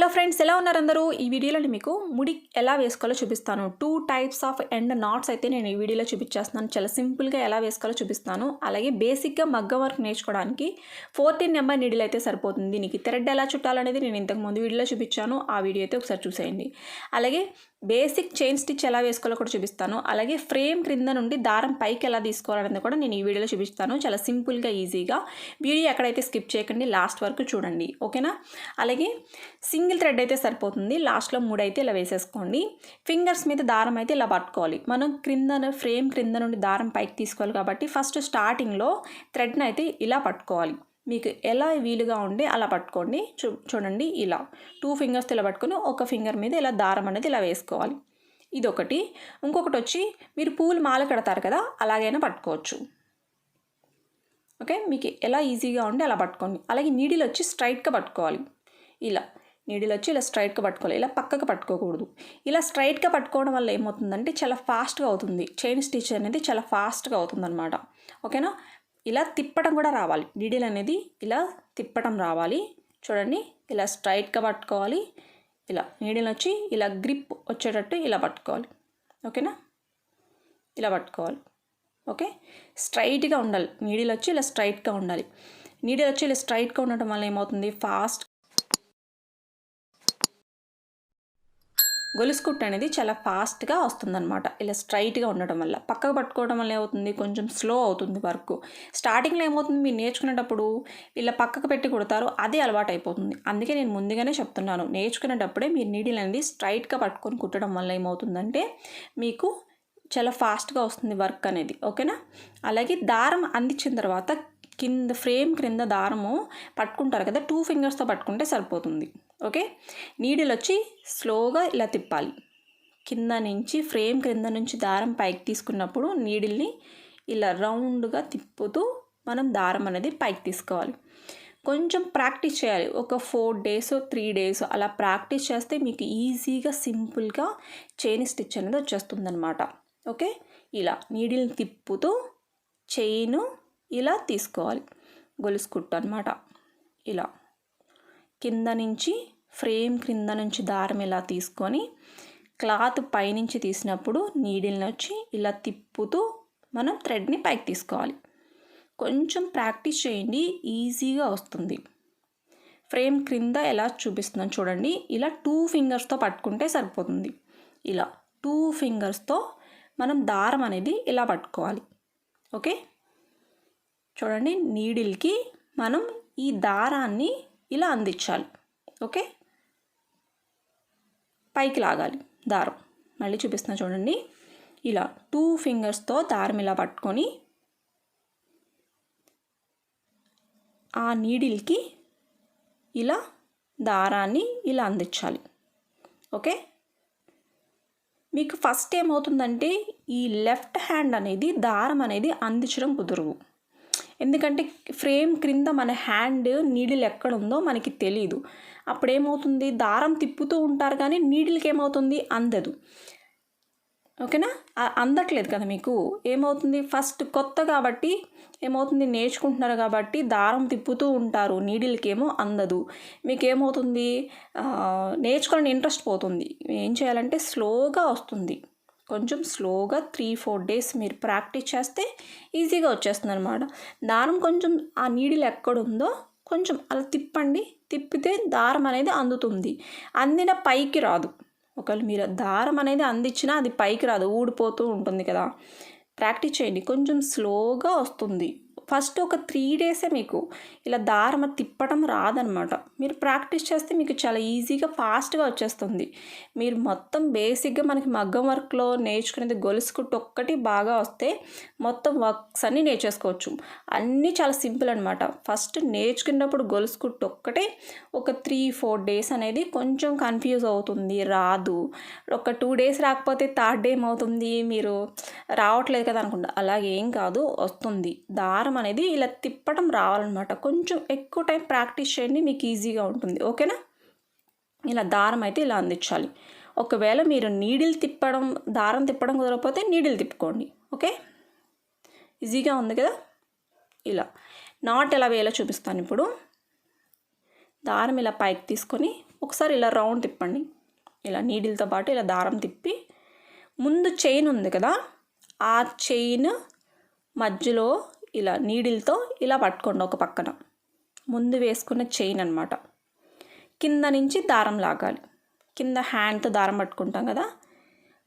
Hello friends ఎలా ఉన్నారు అందరూ? ఈ వీడియోలో మీకు ముడి ఎలా వేసుకోవాలో చూపిస్తాను. Two types of end knots అయితే నేను ఈ వీడియోలో చూపించేస్తున్నాను. చాలా సింపుల్గా ఎలా వేసుకోవాలో చూపిస్తాను. అలాగే బేసిక్గా మగ్గ వర్క్ నేర్చుకోవడానికి ఫోర్టీన్ నెంబర్ నీడిల్ అయితే సరిపోతుంది. దీనికి థ్రెడ్ ఎలా చుట్టాలనేది నేను ఇంతకు ముందు వీడియోలో చూపించాను. ఆ వీడియో అయితే ఒకసారి చూసేయండి. అలాగే బేసిక్ చైన్ స్టిచ్ ఎలా వేసుకోవాలో కూడా చూపిస్తాను. అలాగే ఫ్రేమ్ క్రింద నుండి దారం పైకి ఎలా తీసుకోవాలనేది కూడా నేను ఈ వీడియోలో చూపిస్తాను. చాలా సింపుల్గా ఈజీగా వీడియో ఎక్కడైతే స్కిప్ చేయకండి లాస్ట్ వరకు చూడండి. ఓకేనా? అలాగే సింగిల్ థ్రెడ్ అయితే సరిపోతుంది. లాస్ట్లో మూడు అయితే ఇలా వేసేసుకోండి. ఫింగర్స్ మీద దారం అయితే ఇలా పట్టుకోవాలి. మనం క్రింద ఫ్రేమ్ క్రింద నుండి దారం పైకి తీసుకోవాలి కాబట్టి ఫస్ట్ స్టార్టింగ్లో థ్రెడ్ని అయితే ఇలా పట్టుకోవాలి. మీకు ఎలా వీలుగా ఉండే అలా పట్టుకోండి. చూ చూడండి ఇలా. టూ ఫింగర్స్ ఇలా పట్టుకొని ఒక ఫింగర్ మీద ఇలా దారం అనేది ఇలా వేసుకోవాలి. ఇదొకటి. ఇంకొకటి వచ్చి మీరు పూలు మాల కడతారు కదా అలాగైనా పట్టుకోవచ్చు. ఓకే? మీకు ఎలా ఈజీగా ఉంటే అలా పట్టుకోండి. అలాగే నీడిలు వచ్చి స్ట్రైట్గా పట్టుకోవాలి. ఇలా. నీడిల్ వచ్చి ఇలా స్ట్రైట్గా పట్టుకోవాలి. ఇలా పక్కకు పట్టుకోకూడదు. ఇలా స్ట్రైట్గా పట్టుకోవడం వల్ల ఏమవుతుందంటే చాలా ఫాస్ట్గా అవుతుంది. చైన్ స్టిచ్ అనేది చాలా ఫాస్ట్గా అవుతుందన్నమాట. ఓకేనా? ఇలా తిప్పడం కూడా రావాలి. నీడిల్ అనేది ఇలా తిప్పడం రావాలి. చూడండి. ఇలా స్ట్రైట్గా పట్టుకోవాలి. ఇలా నీడిల్ వచ్చి ఇలా గ్రిప్ వచ్చేటట్టు ఇలా పట్టుకోవాలి. ఓకేనా? ఇలా పట్టుకోవాలి. ఓకే? స్ట్రైట్గా ఉండాలి. నీడిల్ వచ్చి ఇలా స్ట్రైట్గా ఉండాలి. నీడిల్ వచ్చి ఇలా స్ట్రైట్గా ఉండటం వల్ల ఏమవుతుంది? ఫాస్ట్ గొలుసుకుట్టు అనేది చాలా ఫాస్ట్గా వస్తుందన్నమాట. ఇలా స్ట్రైట్గా ఉండటం వల్ల. పక్కకు పట్టుకోవడం వల్ల ఏమవుతుంది? కొంచెం స్లో అవుతుంది వర్క్. స్టార్టింగ్లో ఏమవుతుంది? మీరు నేర్చుకునేటప్పుడు ఇలా పక్కకు పెట్టి కుడతారు అదే అలవాటు అయిపోతుంది అందుకే నేను ముందుగానే చెప్తున్నాను. నేర్చుకునేటప్పుడే మీరు నీడిల్ అనేది స్ట్రైట్గా పట్టుకొని కుట్టడం వల్ల ఏమవుతుందంటే మీకు చాలా ఫాస్ట్గా వస్తుంది వర్క్ అనేది. ఓకేనా? అలాగే దారం అందించిన తర్వాత కింద ఫ్రేమ్ క్రింద దారము పట్టుకుంటారు కదా టూ ఫింగర్స్తో పట్టుకుంటే సరిపోతుంది. ఓకే? నీడిల్ వచ్చి స్లోగా ఇలా తిప్పాలి. కింద నుంచి ఫ్రేమ్ క్రింద నుంచి దారం పైకి తీసుకున్నప్పుడు నీడిల్ని ఇలా రౌండ్గా తిప్పుతూ మనం దారం అనేది పైకి తీసుకోవాలి. కొంచెం ప్రాక్టీస్ చేయాలి. ఒక ఫోర్ డేస్ త్రీ డేస్ అలా ప్రాక్టీస్ చేస్తే మీకు ఈజీగా సింపుల్గా చైన్ స్టిచ్ అనేది వచ్చేస్తుందన్నమాట. ఓకే? ఇలా నీడిల్ని తిప్పుతూ చైను ఇలా తీసుకోవాలి. గొలుసు కుట్టు అనమాట ఇలా. కింద నుంచి ఫ్రేమ్ క్రింద నుంచి దారం ఇలా తీసుకొని క్లాత్ పైనుంచి తీసినప్పుడు నీడిల్ని వచ్చి ఇలా తిప్పుతూ మనం థ్రెడ్ని పైకి తీసుకోవాలి. కొంచెం ప్రాక్టీస్ చేయండి ఈజీగా వస్తుంది. ఫ్రేమ్ క్రింద ఎలా చూపిస్తున్నాను చూడండి. ఇలా టూ ఫింగర్స్తో పట్టుకుంటే సరిపోతుంది. ఇలా టూ ఫింగర్స్తో మనం దారం అనేది ఇలా పట్టుకోవాలి. ఓకే? చూడండి నీడిల్కి మనం ఈ దారాన్ని ఇలా అందించాలి. ఓకే? పైకి లాగాలి దారం. మళ్ళీ చూపిస్తున్నా చూడండి. ఇలా టూ ఫింగర్స్తో దారం ఇలా పట్టుకొని ఆ నీడిల్కి ఇలా దారాన్ని ఇలా అందించాలి. ఓకే? మీకు ఫస్ట్ ఏమవుతుందంటే ఈ లెఫ్ట్ హ్యాండ్ అనేది దారం అనేది అందించడం కుదరదు ఎందుకంటే ఫ్రేమ్ క్రింద మన హ్యాండ్ నీడిల్ ఎక్కడ ఉందో మనకి తెలియదు అప్పుడు ఏమవుతుంది దారం తిప్పుతూ ఉంటారు కానీ నీడిల్కి ఏమవుతుంది అందదు. ఓకేనా? అందట్లేదు కదా మీకు? ఏమవుతుంది? ఫస్ట్ కొత్త కాబట్టి ఏమవుతుంది? నేర్చుకుంటున్నారు కాబట్టి దారం తిప్పుతూ ఉంటారు. నీడిల్కేమో అందదు. మీకు ఏమవుతుంది నేర్చుకోవాలని ఇంట్రెస్ట్ పోతుంది. ఏం చేయాలంటే స్లోగా వస్తుంది. కొంచెం స్లోగా త్రీ ఫోర్ డేస్ మీరు ప్రాక్టీస్ చేస్తే ఈజీగా వచ్చేస్తుంది అనమాట దారం కొంచెం ఆ నీడిల్ ఎక్కడుందో కొంచెం అలా తిప్పండి. తిప్పితే దారం అనేది అందుతుంది. అందిన పైకి రాదు. ఒకవేళ మీరు దారం అనేది అందించినా అది పైకి రాదు. ఊడిపోతూ ఉంటుంది కదా. ప్రాక్టీస్ చేయండి. కొంచెం స్లోగా వస్తుంది. ఫస్ట్ ఒక త్రీ డేసే మీకు ఇలా దారమ తిప్పడం రాదనమాట. మీరు ప్రాక్టీస్ చేస్తే మీకు చాలా ఈజీగా ఫాస్ట్గా వచ్చేస్తుంది. మీరు మొత్తం బేసిక్గా మనకి మగ్గం వర్క్లో నేర్చుకునేది గొలుసు కుట్టు ఒక్కటి బాగా వస్తే మొత్తం వర్క్స్ అన్నీ నేర్చేసుకోవచ్చు. అన్నీ చాలా సింపుల్ అనమాట. ఫస్ట్ నేర్చుకున్నప్పుడు గొలుసు కుట్టు ఒక్కటే ఒక త్రీ ఫోర్ డేస్ అనేది కొంచెం కన్ఫ్యూజ్ అవుతుంది రాదు. ఒక టూ డేస్ రాకపోతే థర్డ్ డే ఏమవుతుంది? మీరు రావట్లేదు కదా అనుకుంటా. అలాగే ఏం కాదు వస్తుంది. దారం అనేది ఇలా తిప్పడం రావాలన్నమాట. కొంచెం ఎక్కువ టైం ప్రాక్టీస్ చేయండి మీకు ఈజీగా ఉంటుంది. ఓకేనా? ఇలా దారం అయితే ఇలా అందించాలి. ఒకవేళ మీరు నీడిల్ తిప్పడం దారం తిప్పడం కుదరకపోతే నీడిల్ తిప్పుకోండి. ఓకే? ఈజీగా ఉంది కదా? ఇలా. నాట్ ఎలా వేయాలో చూపిస్తాను ఇప్పుడు. దారం ఇలా పైకి తీసుకొని ఒకసారి ఇలా రౌండ్ తిప్పండి. ఇలా నీడిల్తో పాటు ఇలా దారం తిప్పి ముందు చైన్ ఉంది కదా? ఆ చైన్ మధ్యలో ఇలా నీడిల్తో ఇలా పట్టుకోండి ఒక పక్కన. ముందు వేసుకున్న చైన్ అనమాట కింద నుంచి దారం లాగాలి. కింద హ్యాండ్తో దారం పట్టుకుంటాం కదా?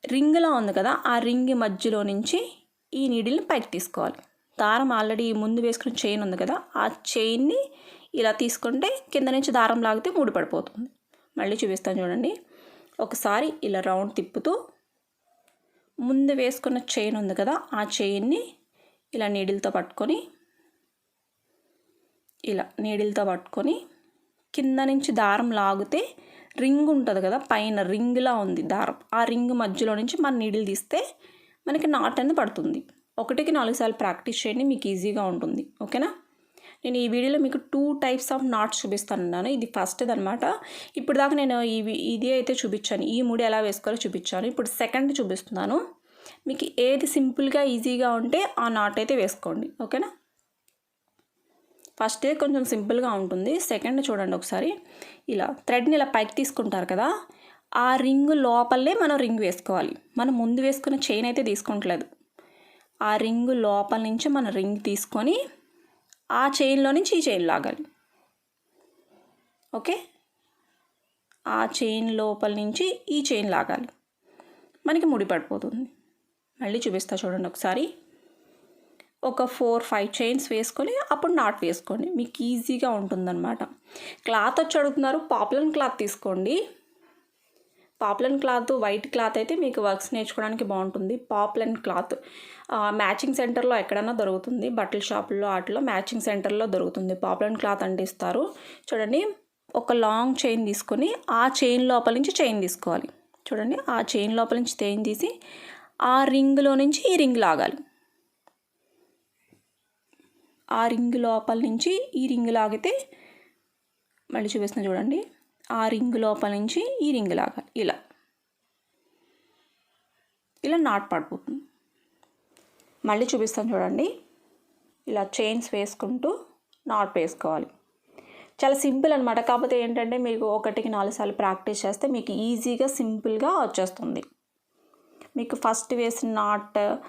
రింగ్లా ఉంది కదా? ఆ రింగ్ మధ్యలో నుంచి ఈ నీడిల్ని పైకి తీసుకోవాలి. దారం ఆల్రెడీ ముందు వేసుకున్న చైన్ ఉంది కదా? ఆ చైన్ని ఇలా తీసుకుంటే కింద నుంచి దారం లాగితే ముడిపడిపోతుంది మళ్ళీ చూపిస్తాను చూడండి. ఒకసారి ఇలా రౌండ్ తిప్పుతూ ముందు వేసుకున్న చైన్ ఉంది కదా? ఆ చైన్ని ఇలా నీడిల్తో పట్టుకొని ఇలా నీడిల్తో పట్టుకొని కింద నుంచి దారం లాగితే రింగ్ ఉంటుంది కదా పైన రింగ్లా ఉంది దారం. ఆ రింగ్ మధ్యలో నుంచి మన నీడిల్ తీస్తే మనకి నాట్ అనేది పడుతుంది. ఒకటికి నాలుగు సార్లు ప్రాక్టీస్ చేయండి మీకు ఈజీగా ఉంటుంది. ఓకేనా? నేను ఈ వీడియోలో మీకు టూ టైప్స్ ఆఫ్ నాట్స్ చూపిస్తాను ఇది ఫస్ట్ అనమాట ఇప్పుడు దాకా నేను ఇవి ఇది అయితే చూపించాను. ఈ ముడి ఎలా వేసుకోవాలో చూపించాను. ఇప్పుడు సెకండ్ చూపిస్తున్నాను. మీకు ఏది సింపుల్గా ఈజీగా ఉంటే ఆ నాట్ అయితే వేసుకోండి ఓకేనా? ఫస్ట్ కొంచెం సింపుల్గా ఉంటుంది. సెకండ్ చూడండి ఒకసారి. ఇలా థ్రెడ్ని ఇలా పైకి తీసుకుంటారు కదా ఆ రింగ్ లోపలనే మనం రింగ్ వేసుకోవాలి. మనం ముందు వేసుకున్న చైన్ అయితే తీసుకోవట్లేదు. ఆ రింగ్ లోపల నుంచి మనం రింగ్ తీసుకొని ఆ చైన్లో నుంచి ఈ చైన్ లాగాలి. ఓకే? ఆ చైన్ లోపల నుంచి ఈ చైన్ లాగాలి. మనకి ముడి పడిపోతుంది. మళ్ళీ చూపిస్తా చూడండి ఒకసారి. ఒక ఫోర్ ఫైవ్ చైన్స్ వేసుకొని అప్పుడు నాట్ వేసుకోండి. మీకు ఈజీగా ఉంటుందన్నమాట. క్లాత్ వచ్చి అడుగుతున్నారు పాపులర్ క్లాత్ తీసుకోండి. పాపులర్ క్లాత్ వైట్ క్లాత్ అయితే మీకు వర్క్స్ నేర్చుకోవడానికి బాగుంటుంది. పాపులర్ క్లాత్ మ్యాచింగ్ సెంటర్లో ఎక్కడైనా దొరుకుతుంది. బట్టల షాపుల్లో వాటిలో మ్యాచింగ్ సెంటర్లో దొరుకుతుంది. పాపులర్ క్లాత్ అంటే ఇస్తారు. చూడండి ఒక లాంగ్ చైన్ తీసుకొని ఆ చైన్ లోపల నుంచి చైన్ తీసుకోవాలి. చూడండి ఆ చైన్ లోపల నుంచి చైన్ తీసి ఆ రింగ్లో నుంచి ఈ రింగ్ లాగాలి. ఆ రింగ్ లోపల నుంచి ఈ రింగ్ లాగితే మళ్ళీ చూపిస్తున్నా చూడండి. ఆ రింగ్ లోపల నుంచి ఈ రింగ్ లాగాలి. ఇలా. ఇలా నాట్ పడిపోతుంది. మళ్ళీ చూపిస్తాను చూడండి. ఇలా చైన్స్ వేసుకుంటూ నాట్ వేసుకోవాలి. చాలా సింపుల్ అనమాట కాకపోతే ఏంటంటే మీకు ఒకటికి నాలుగు సార్లు ప్రాక్టీస్ చేస్తే మీకు ఈజీగా సింపుల్గా వచ్చేస్తుంది. మీకు ఫస్ట్ వేసిన నాట్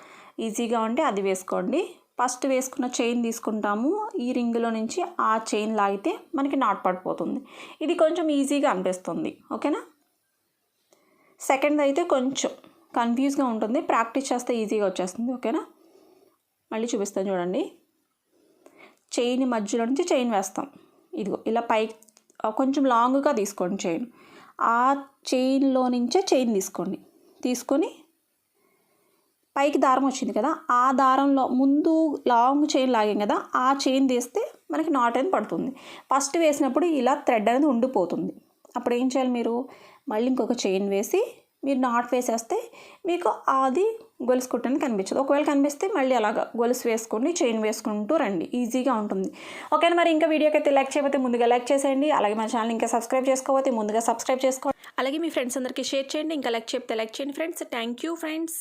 ఈజీగా ఉంటే అది వేసుకోండి. ఫస్ట్ వేసుకున్న చైన్ తీసుకుంటాము. ఈ రింగ్లో నుంచి ఆ చైన్ లాగితే మనకి నాట్ పడిపోతుంది. ఇది కొంచెం ఈజీగా అనిపిస్తుంది. ఓకేనా? సెకండ్ అయితే కొంచెం కన్ఫ్యూజ్గా ఉంటుంది. ప్రాక్టీస్ చేస్తే ఈజీగా వచ్చేస్తుంది. ఓకేనా? మళ్ళీ చూపిస్తాను చూడండి. చైన్ మధ్యలో నుంచి చైన్ వేస్తాం. ఇదిగో ఇలా పై కొంచెం లాంగ్గా తీసుకోండి చైన్. ఆ చైన్లో నుంచే చైన్ తీసుకోండి. తీసుకొని పైకి దారం వచ్చింది కదా ఆ దారంలో ముందు లాంగ్ చైన్ లాగాం కదా ఆ చైన్ తీస్తే మనకి నాట్ అనేది పడుతుంది. ఫస్ట్ వేసినప్పుడు ఇలా థ్రెడ్ అనేది ఉండిపోతుంది. అప్పుడు ఏం చేయాలి మీరు? మళ్ళీ ఇంకొక చైన్ వేసి మీరు నాట్ వేసేస్తే మీకు అది గొలుసు కుట్టని కనిపించదు. ఒకవేళ కనిపిస్తే మళ్ళీ అలాగ గొలుసు వేసుకుని చైన్ వేసుకుంటూ రండి. ఈజీగా ఉంటుంది. ఓకేనా మరి ఇంకా వీడియోకి అయితే లైక్ చేయకపోతే ముందుగా లైక్ చేసేయండి. అలాగే మా ఛానల్ ఇంకా సబ్స్క్రైబ్ చేసుకోకపోతే ముందుగా సబ్స్క్రైబ్ చేసుకోండి. అలాగే మీ ఫ్రెండ్స్ అందరికీ షేర్ చేయండి. ఇంకా లైక్ చెప్తే లైక్ చేయండి ఫ్రెండ్స్ థ్యాంక్ యూ ఫ్రెండ్స్